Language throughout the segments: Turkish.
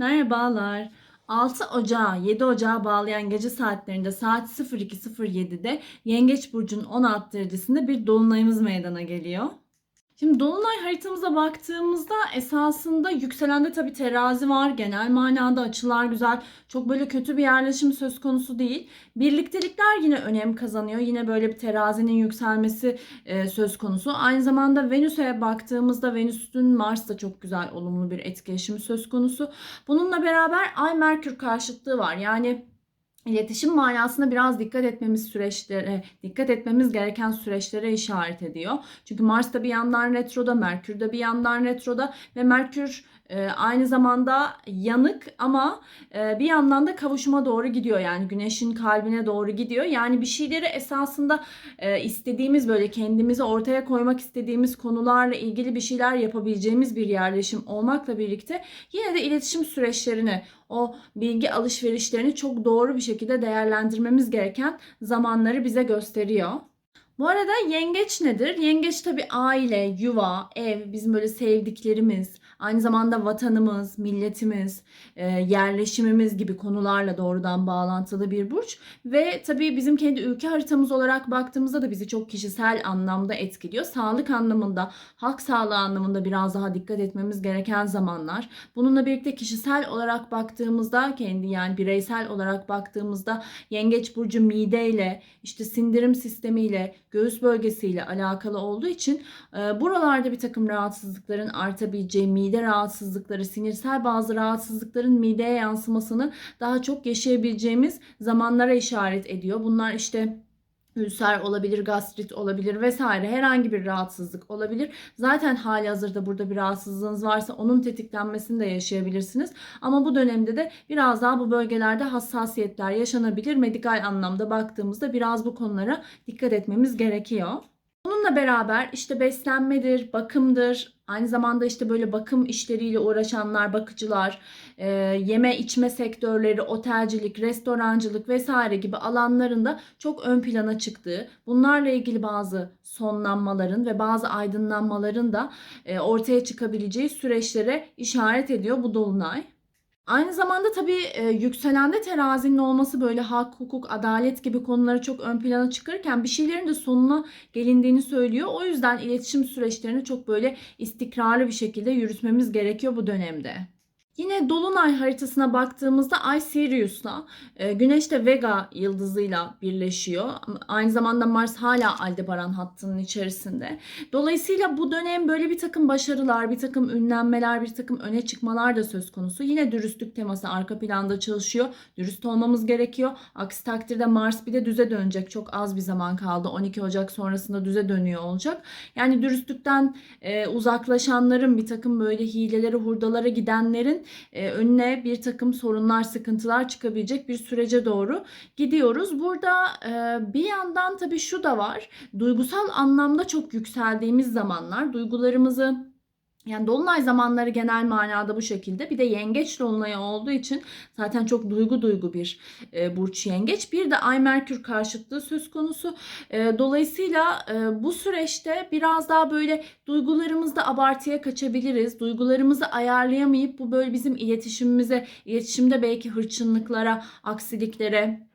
Merhabalar. 6 Ocağı 7 Ocağı bağlayan gece saatlerinde saat 02.07'de Yengeç Burcu'nun 16 derecesinde bir dolunayımız meydana geliyor. Şimdi dolunay haritamıza baktığımızda esasında yükselende tabii terazi var. Genel manada açılar güzel. Çok böyle kötü bir yerleşim söz konusu değil. Birliktelikler yine önem kazanıyor. Yine böyle bir terazinin yükselmesi e, söz konusu. Aynı zamanda Venüs'e baktığımızda Venüs'ün Mars'ta çok güzel olumlu bir etkileşimi söz konusu. Bununla beraber Ay Merkür karşıtlığı var. Yani İletişim manasında biraz dikkat etmemiz süreçlere, dikkat etmemiz gereken süreçlere işaret ediyor. Çünkü Mars da bir yandan retroda, Merkür de bir yandan retroda ve Merkür e, aynı zamanda yanık ama e, bir yandan da kavuşuma doğru gidiyor. Yani güneşin kalbine doğru gidiyor. Yani bir şeyleri esasında e, istediğimiz böyle kendimizi ortaya koymak istediğimiz konularla ilgili bir şeyler yapabileceğimiz bir yerleşim olmakla birlikte yine de iletişim süreçlerini o bilgi alışverişlerini çok doğru bir şekilde değerlendirmemiz gereken zamanları bize gösteriyor. Bu arada yengeç nedir? Yengeç tabii aile, yuva, ev, bizim böyle sevdiklerimiz, aynı zamanda vatanımız, milletimiz, e, yerleşimimiz gibi konularla doğrudan bağlantılı bir burç. Ve tabii bizim kendi ülke haritamız olarak baktığımızda da bizi çok kişisel anlamda etkiliyor. Sağlık anlamında, halk sağlığı anlamında biraz daha dikkat etmemiz gereken zamanlar. Bununla birlikte kişisel olarak baktığımızda, kendi yani bireysel olarak baktığımızda yengeç burcu mideyle, işte sindirim sistemiyle, göğüs bölgesiyle alakalı olduğu için e, buralarda bir takım rahatsızlıkların artabileceği, mide rahatsızlıkları, sinirsel bazı rahatsızlıkların mideye yansımasını daha çok yaşayabileceğimiz zamanlara işaret ediyor. Bunlar işte ülser olabilir, gastrit olabilir vesaire herhangi bir rahatsızlık olabilir. Zaten hali hazırda burada bir rahatsızlığınız varsa onun tetiklenmesini de yaşayabilirsiniz. Ama bu dönemde de biraz daha bu bölgelerde hassasiyetler yaşanabilir. Medikal anlamda baktığımızda biraz bu konulara dikkat etmemiz gerekiyor. Bununla beraber işte beslenmedir, bakımdır, aynı zamanda işte böyle bakım işleriyle uğraşanlar, bakıcılar, e, yeme içme sektörleri, otelcilik, restorancılık vesaire gibi alanlarında çok ön plana çıktığı, bunlarla ilgili bazı sonlanmaların ve bazı aydınlanmaların da e, ortaya çıkabileceği süreçlere işaret ediyor bu dolunay. Aynı zamanda tabii e, yükselende terazinin olması böyle hak, hukuk, adalet gibi konuları çok ön plana çıkarırken bir şeylerin de sonuna gelindiğini söylüyor. O yüzden iletişim süreçlerini çok böyle istikrarlı bir şekilde yürütmemiz gerekiyor bu dönemde. Yine Dolunay haritasına baktığımızda Ay Sirius'la e, Güneş de Vega yıldızıyla birleşiyor. Aynı zamanda Mars hala Aldebaran hattının içerisinde. Dolayısıyla bu dönem böyle bir takım başarılar, bir takım ünlenmeler, bir takım öne çıkmalar da söz konusu. Yine dürüstlük teması arka planda çalışıyor. Dürüst olmamız gerekiyor. Aksi takdirde Mars bir de düze dönecek. Çok az bir zaman kaldı. 12 Ocak sonrasında düze dönüyor olacak. Yani dürüstlükten e, uzaklaşanların, bir takım böyle hilelere, hurdalara gidenlerin e, önüne bir takım sorunlar, sıkıntılar çıkabilecek bir sürece doğru gidiyoruz. Burada e, bir yandan tabii şu da var. Duygusal anlamda çok yükseldiğimiz zamanlar duygularımızı yani dolunay zamanları genel manada bu şekilde. Bir de yengeç dolunayı olduğu için zaten çok duygu duygu bir e, burç yengeç. Bir de ay merkür karşıtlığı söz konusu. E, dolayısıyla e, bu süreçte biraz daha böyle duygularımızda abartıya kaçabiliriz. Duygularımızı ayarlayamayıp bu böyle bizim iletişimimize, iletişimde belki hırçınlıklara, aksiliklere,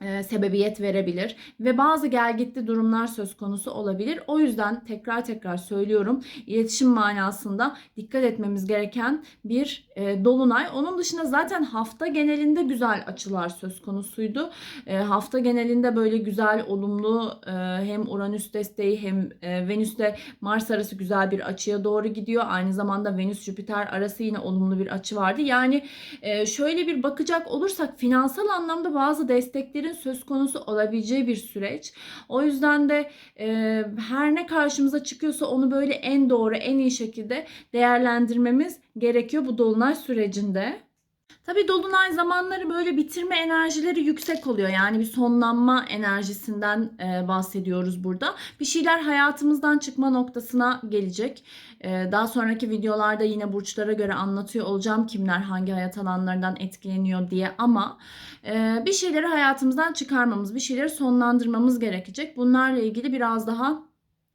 e, sebebiyet verebilir ve bazı gelgitli durumlar söz konusu olabilir. O yüzden tekrar tekrar söylüyorum iletişim manasında dikkat etmemiz gereken bir e, dolunay. Onun dışında zaten hafta genelinde güzel açılar söz konusuydu. E, hafta genelinde böyle güzel olumlu e, hem Uranüs desteği hem e, Venüs'te Mars arası güzel bir açıya doğru gidiyor. Aynı zamanda Venüs Jüpiter arası yine olumlu bir açı vardı. Yani e, şöyle bir bakacak olursak finansal anlamda bazı desteklerin söz konusu olabileceği bir süreç. O yüzden de e, her ne karşımıza çıkıyorsa onu böyle en doğru, en iyi şekilde değerlendirmemiz gerekiyor bu dolunay sürecinde. Tabi dolunay zamanları böyle bitirme enerjileri yüksek oluyor. Yani bir sonlanma enerjisinden e, bahsediyoruz burada. Bir şeyler hayatımızdan çıkma noktasına gelecek. E, daha sonraki videolarda yine burçlara göre anlatıyor olacağım kimler hangi hayat alanlarından etkileniyor diye. Ama e, bir şeyleri hayatımızdan çıkarmamız, bir şeyleri sonlandırmamız gerekecek. Bunlarla ilgili biraz daha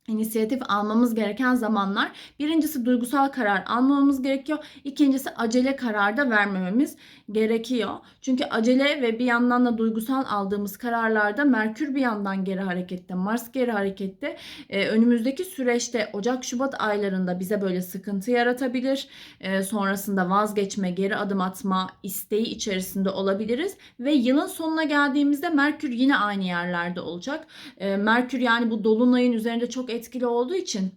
inisiyatif almamız gereken zamanlar. Birincisi duygusal karar almamamız gerekiyor. İkincisi acele karar da vermememiz gerekiyor. Çünkü acele ve bir yandan da duygusal aldığımız kararlarda Merkür bir yandan geri harekette, Mars geri harekette. Ee, önümüzdeki süreçte Ocak-Şubat aylarında bize böyle sıkıntı yaratabilir. Ee, sonrasında vazgeçme, geri adım atma isteği içerisinde olabiliriz. Ve yılın sonuna geldiğimizde Merkür yine aynı yerlerde olacak. Ee, Merkür yani bu dolunayın üzerinde çok etkili olduğu için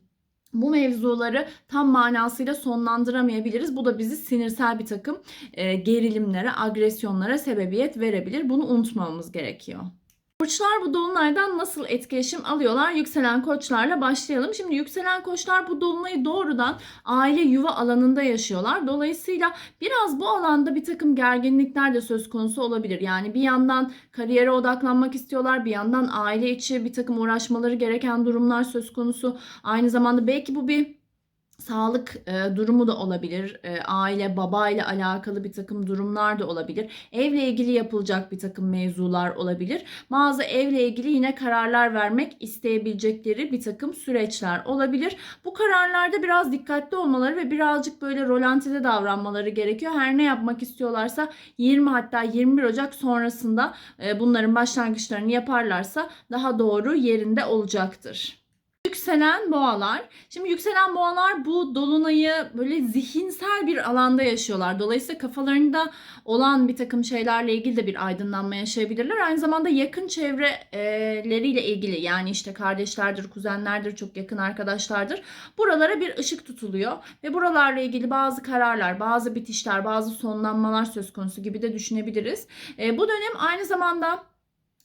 bu mevzuları tam manasıyla sonlandıramayabiliriz. Bu da bizi sinirsel bir takım e, gerilimlere, agresyonlara sebebiyet verebilir. Bunu unutmamamız gerekiyor. Burçlar bu dolunaydan nasıl etkileşim alıyorlar? Yükselen koçlarla başlayalım. Şimdi yükselen koçlar bu dolunayı doğrudan aile yuva alanında yaşıyorlar. Dolayısıyla biraz bu alanda bir takım gerginlikler de söz konusu olabilir. Yani bir yandan kariyere odaklanmak istiyorlar, bir yandan aile içi bir takım uğraşmaları gereken durumlar söz konusu. Aynı zamanda belki bu bir sağlık e, durumu da olabilir. E, aile, baba ile alakalı bir takım durumlar da olabilir. Evle ilgili yapılacak bir takım mevzular olabilir. Bazı evle ilgili yine kararlar vermek isteyebilecekleri bir takım süreçler olabilir. Bu kararlarda biraz dikkatli olmaları ve birazcık böyle rolantide davranmaları gerekiyor. Her ne yapmak istiyorlarsa 20 hatta 21 Ocak sonrasında e, bunların başlangıçlarını yaparlarsa daha doğru yerinde olacaktır. Yükselen boğalar. Şimdi yükselen boğalar bu dolunayı böyle zihinsel bir alanda yaşıyorlar. Dolayısıyla kafalarında olan bir takım şeylerle ilgili de bir aydınlanma yaşayabilirler. Aynı zamanda yakın çevreleriyle ilgili yani işte kardeşlerdir, kuzenlerdir, çok yakın arkadaşlardır. Buralara bir ışık tutuluyor ve buralarla ilgili bazı kararlar, bazı bitişler, bazı sonlanmalar söz konusu gibi de düşünebiliriz. E, bu dönem aynı zamanda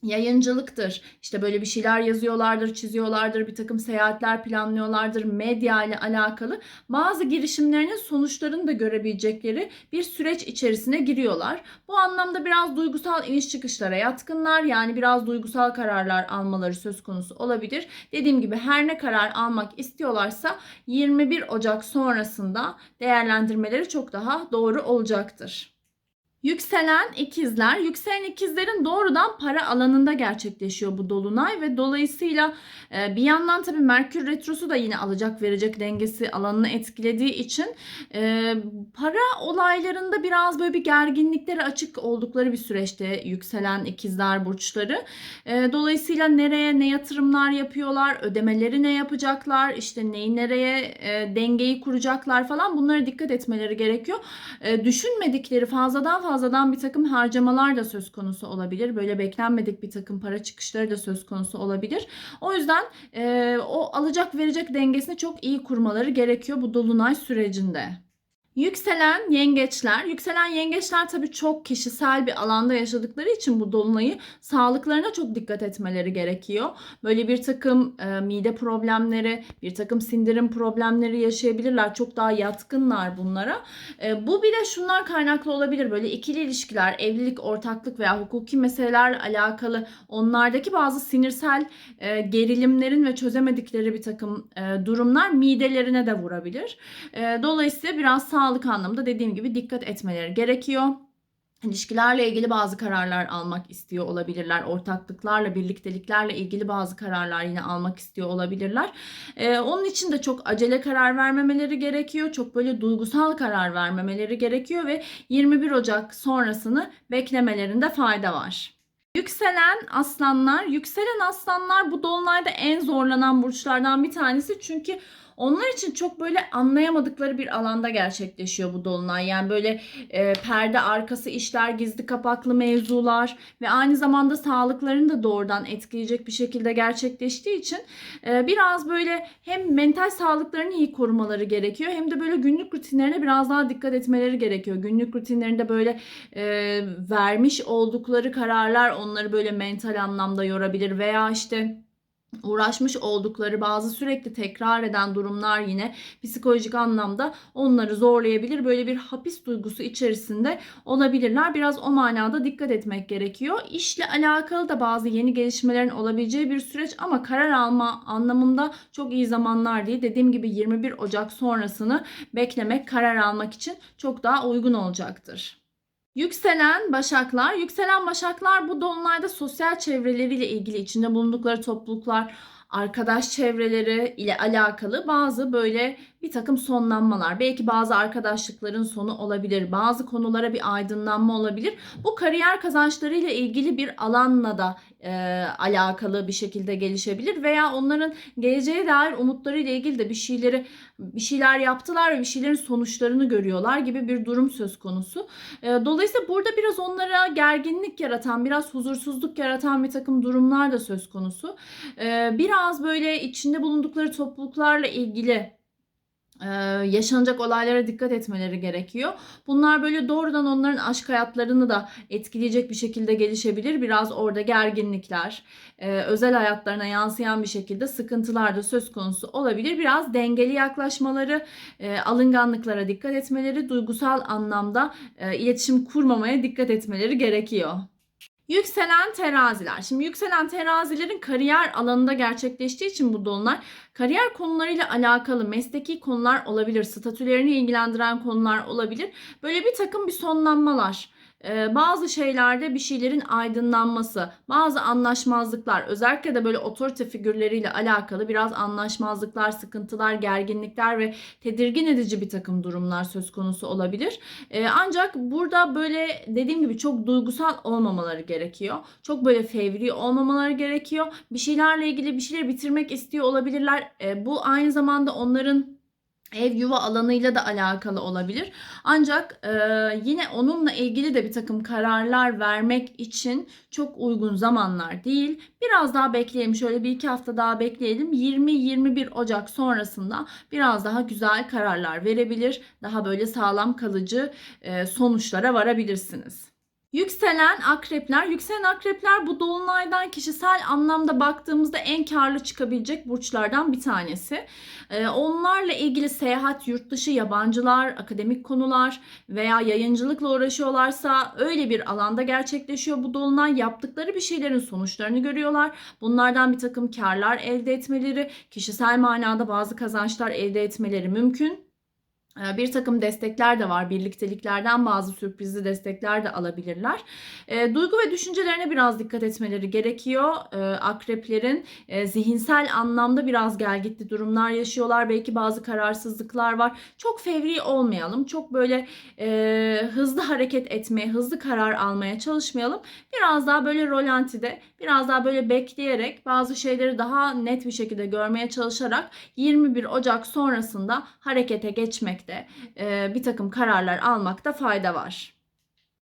yayıncılıktır. İşte böyle bir şeyler yazıyorlardır, çiziyorlardır, bir takım seyahatler planlıyorlardır, medya ile alakalı bazı girişimlerinin sonuçlarını da görebilecekleri bir süreç içerisine giriyorlar. Bu anlamda biraz duygusal iniş çıkışlara yatkınlar. Yani biraz duygusal kararlar almaları söz konusu olabilir. Dediğim gibi her ne karar almak istiyorlarsa 21 Ocak sonrasında değerlendirmeleri çok daha doğru olacaktır. Yükselen ikizler. Yükselen ikizlerin doğrudan para alanında gerçekleşiyor bu dolunay ve dolayısıyla e, bir yandan tabii Merkür retrosu da yine alacak verecek dengesi alanını etkilediği için e, para olaylarında biraz böyle bir gerginliklere açık oldukları bir süreçte yükselen ikizler burçları. E, dolayısıyla nereye ne yatırımlar yapıyorlar, ödemeleri ne yapacaklar, işte neyi nereye dengeyi kuracaklar falan bunlara dikkat etmeleri gerekiyor. Düşünmedikleri fazladan fazla fazladan bir takım harcamalar da söz konusu olabilir. Böyle beklenmedik bir takım para çıkışları da söz konusu olabilir. O yüzden e, o alacak verecek dengesini çok iyi kurmaları gerekiyor bu dolunay sürecinde. Yükselen yengeçler. Yükselen yengeçler tabii çok kişisel bir alanda yaşadıkları için bu dolunayı sağlıklarına çok dikkat etmeleri gerekiyor. Böyle bir takım e, mide problemleri, bir takım sindirim problemleri yaşayabilirler. Çok daha yatkınlar bunlara. E, bu bir de şunlar kaynaklı olabilir. Böyle ikili ilişkiler, evlilik, ortaklık veya hukuki meselelerle alakalı onlardaki bazı sinirsel e, gerilimlerin ve çözemedikleri bir takım e, durumlar midelerine de vurabilir. E, dolayısıyla biraz sağlıklı sağlık anlamında dediğim gibi dikkat etmeleri gerekiyor. İlişkilerle ilgili bazı kararlar almak istiyor olabilirler. Ortaklıklarla, birlikteliklerle ilgili bazı kararlar yine almak istiyor olabilirler. Ee, onun için de çok acele karar vermemeleri gerekiyor. Çok böyle duygusal karar vermemeleri gerekiyor ve 21 Ocak sonrasını beklemelerinde fayda var. Yükselen aslanlar, yükselen aslanlar bu dolunayda en zorlanan burçlardan bir tanesi. Çünkü onlar için çok böyle anlayamadıkları bir alanda gerçekleşiyor bu dolunay. Yani böyle e, perde arkası işler, gizli kapaklı mevzular ve aynı zamanda sağlıklarını da doğrudan etkileyecek bir şekilde gerçekleştiği için e, biraz böyle hem mental sağlıklarını iyi korumaları gerekiyor hem de böyle günlük rutinlerine biraz daha dikkat etmeleri gerekiyor. Günlük rutinlerinde böyle e, vermiş oldukları kararlar onları böyle mental anlamda yorabilir veya işte uğraşmış oldukları bazı sürekli tekrar eden durumlar yine psikolojik anlamda onları zorlayabilir. Böyle bir hapis duygusu içerisinde olabilirler. Biraz o manada dikkat etmek gerekiyor. İşle alakalı da bazı yeni gelişmelerin olabileceği bir süreç ama karar alma anlamında çok iyi zamanlar değil. Dediğim gibi 21 Ocak sonrasını beklemek karar almak için çok daha uygun olacaktır. Yükselen başaklar. Yükselen başaklar bu dolunayda sosyal çevreleriyle ilgili içinde bulundukları topluluklar, arkadaş çevreleri ile alakalı bazı böyle bir takım sonlanmalar. Belki bazı arkadaşlıkların sonu olabilir. Bazı konulara bir aydınlanma olabilir. Bu kariyer kazançlarıyla ilgili bir alanla da e, alakalı bir şekilde gelişebilir veya onların geleceğe dair umutları ile ilgili de bir şeyleri bir şeyler yaptılar ve bir şeylerin sonuçlarını görüyorlar gibi bir durum söz konusu. E, dolayısıyla burada biraz onlara gerginlik yaratan, biraz huzursuzluk yaratan bir takım durumlar da söz konusu. E, biraz böyle içinde bulundukları topluluklarla ilgili e, yaşanacak olaylara dikkat etmeleri gerekiyor. Bunlar böyle doğrudan onların aşk hayatlarını da etkileyecek bir şekilde gelişebilir. Biraz orada gerginlikler, e, özel hayatlarına yansıyan bir şekilde sıkıntılar da söz konusu olabilir. Biraz dengeli yaklaşmaları, e, alınganlıklara dikkat etmeleri, duygusal anlamda e, iletişim kurmamaya dikkat etmeleri gerekiyor. Yükselen teraziler. Şimdi yükselen terazilerin kariyer alanında gerçekleştiği için bu dolunay kariyer konularıyla alakalı mesleki konular olabilir. Statülerini ilgilendiren konular olabilir. Böyle bir takım bir sonlanmalar bazı şeylerde bir şeylerin aydınlanması, bazı anlaşmazlıklar, özellikle de böyle otorite figürleriyle alakalı biraz anlaşmazlıklar, sıkıntılar, gerginlikler ve tedirgin edici bir takım durumlar söz konusu olabilir. Ee, ancak burada böyle dediğim gibi çok duygusal olmamaları gerekiyor. Çok böyle fevri olmamaları gerekiyor. Bir şeylerle ilgili bir şeyleri bitirmek istiyor olabilirler. Ee, bu aynı zamanda onların ev yuva alanıyla da alakalı olabilir. Ancak e, yine onunla ilgili de bir takım kararlar vermek için çok uygun zamanlar değil. Biraz daha bekleyelim. Şöyle bir iki hafta daha bekleyelim. 20-21 Ocak sonrasında biraz daha güzel kararlar verebilir. Daha böyle sağlam kalıcı e, sonuçlara varabilirsiniz. Yükselen akrepler. Yükselen akrepler bu dolunaydan kişisel anlamda baktığımızda en karlı çıkabilecek burçlardan bir tanesi. Ee, onlarla ilgili seyahat, yurt dışı, yabancılar, akademik konular veya yayıncılıkla uğraşıyorlarsa öyle bir alanda gerçekleşiyor bu dolunay. Yaptıkları bir şeylerin sonuçlarını görüyorlar. Bunlardan bir takım karlar elde etmeleri, kişisel manada bazı kazançlar elde etmeleri mümkün. Ee, bir takım destekler de var. Birlikteliklerden bazı sürprizli destekler de alabilirler. E, duygu ve düşüncelerine biraz dikkat etmeleri gerekiyor. E, akreplerin e, zihinsel anlamda biraz gelgitli durumlar yaşıyorlar. Belki bazı kararsızlıklar var. Çok fevri olmayalım. Çok böyle e, hızlı hareket etmeye, hızlı karar almaya çalışmayalım. Biraz daha böyle rolantide, biraz daha böyle bekleyerek bazı şeyleri daha net bir şekilde görmeye çalışarak 21 Ocak sonrasında harekete geçmek etmekte, e, bir takım kararlar almakta fayda var.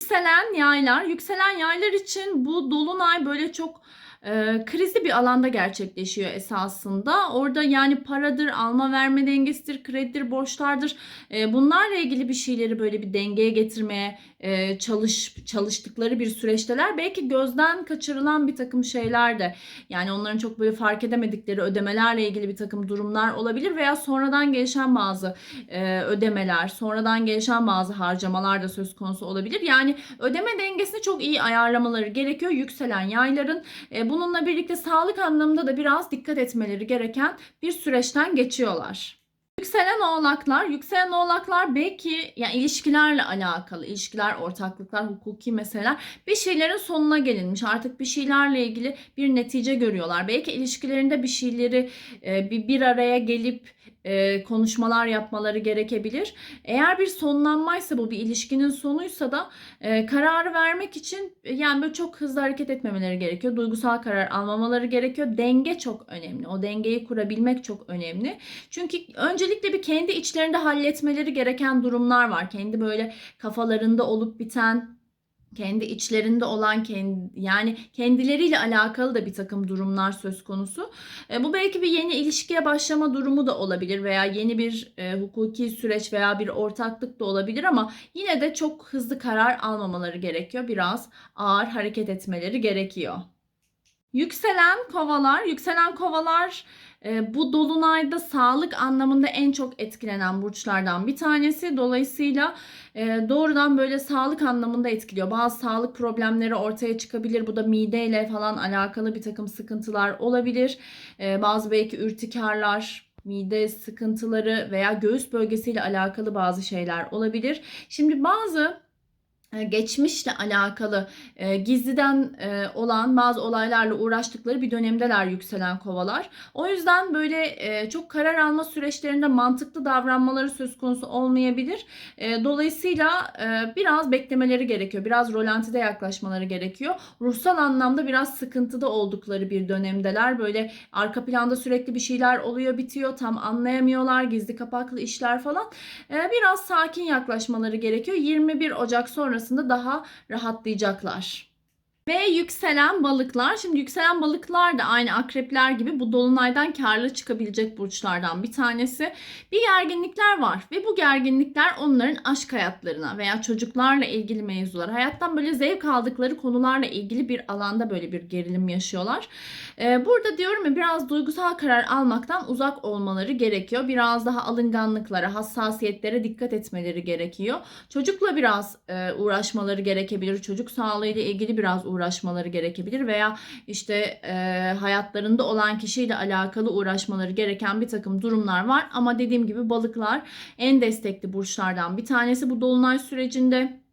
Yükselen yaylar, yükselen yaylar için bu dolunay böyle çok e, krizli bir alanda gerçekleşiyor esasında. Orada yani paradır, alma verme dengesidir, kredidir, borçlardır. E, bunlarla ilgili bir şeyleri böyle bir dengeye getirmeye e, çalış çalıştıkları bir süreçteler. Belki gözden kaçırılan bir takım şeyler de yani onların çok böyle fark edemedikleri ödemelerle ilgili bir takım durumlar olabilir veya sonradan gelişen bazı e, ödemeler, sonradan gelişen bazı harcamalar da söz konusu olabilir. Yani ödeme dengesini çok iyi ayarlamaları gerekiyor yükselen yayların. E, bununla birlikte sağlık anlamında da biraz dikkat etmeleri gereken bir süreçten geçiyorlar. Yükselen oğlaklar, yükselen oğlaklar belki yani ilişkilerle alakalı, ilişkiler, ortaklıklar, hukuki meseleler bir şeylerin sonuna gelinmiş. Artık bir şeylerle ilgili bir netice görüyorlar. Belki ilişkilerinde bir şeyleri e, bir, bir araya gelip e, konuşmalar yapmaları gerekebilir. Eğer bir sonlanmaysa bu bir ilişkinin sonuysa da e, kararı vermek için e, yani böyle çok hızlı hareket etmemeleri gerekiyor. Duygusal karar almamaları gerekiyor. Denge çok önemli. O dengeyi kurabilmek çok önemli. Çünkü öncelikle bir kendi içlerinde halletmeleri gereken durumlar var. Kendi böyle kafalarında olup biten kendi içlerinde olan kendi, yani kendileriyle alakalı da bir takım durumlar söz konusu. E, bu belki bir yeni ilişkiye başlama durumu da olabilir veya yeni bir e, hukuki süreç veya bir ortaklık da olabilir ama yine de çok hızlı karar almamaları gerekiyor. Biraz ağır hareket etmeleri gerekiyor. Yükselen kovalar, yükselen kovalar e, bu dolunayda sağlık anlamında en çok etkilenen burçlardan bir tanesi. Dolayısıyla e, doğrudan böyle sağlık anlamında etkiliyor. Bazı sağlık problemleri ortaya çıkabilir. Bu da mideyle falan alakalı bir takım sıkıntılar olabilir. E, bazı belki ürtikarlar, mide sıkıntıları veya göğüs bölgesiyle alakalı bazı şeyler olabilir. Şimdi bazı geçmişle alakalı e, gizliden e, olan bazı olaylarla uğraştıkları bir dönemdeler yükselen kovalar. O yüzden böyle e, çok karar alma süreçlerinde mantıklı davranmaları söz konusu olmayabilir. E, dolayısıyla e, biraz beklemeleri gerekiyor. Biraz rolantide yaklaşmaları gerekiyor. Ruhsal anlamda biraz sıkıntıda oldukları bir dönemdeler. Böyle arka planda sürekli bir şeyler oluyor bitiyor. Tam anlayamıyorlar. Gizli kapaklı işler falan. E, biraz sakin yaklaşmaları gerekiyor. 21 Ocak sonrasında daha rahatlayacaklar. Ve yükselen balıklar. Şimdi yükselen balıklar da aynı akrepler gibi bu dolunaydan karlı çıkabilecek burçlardan bir tanesi. Bir gerginlikler var ve bu gerginlikler onların aşk hayatlarına veya çocuklarla ilgili mevzular, hayattan böyle zevk aldıkları konularla ilgili bir alanda böyle bir gerilim yaşıyorlar. Ee, burada diyorum ya biraz duygusal karar almaktan uzak olmaları gerekiyor. Biraz daha alınganlıklara, hassasiyetlere dikkat etmeleri gerekiyor. Çocukla biraz e, uğraşmaları gerekebilir. Çocuk sağlığı ile ilgili biraz uğraşmaları gerekebilir veya işte e, hayatlarında olan kişiyle alakalı uğraşmaları gereken bir takım durumlar var. Ama dediğim gibi balıklar en destekli burçlardan bir tanesi bu dolunay sürecinde.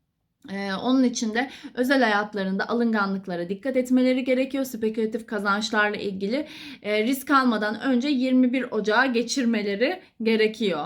Ee, onun için de özel hayatlarında alınganlıklara dikkat etmeleri gerekiyor. Spekülatif kazançlarla ilgili e, risk almadan önce 21 Ocağı geçirmeleri gerekiyor.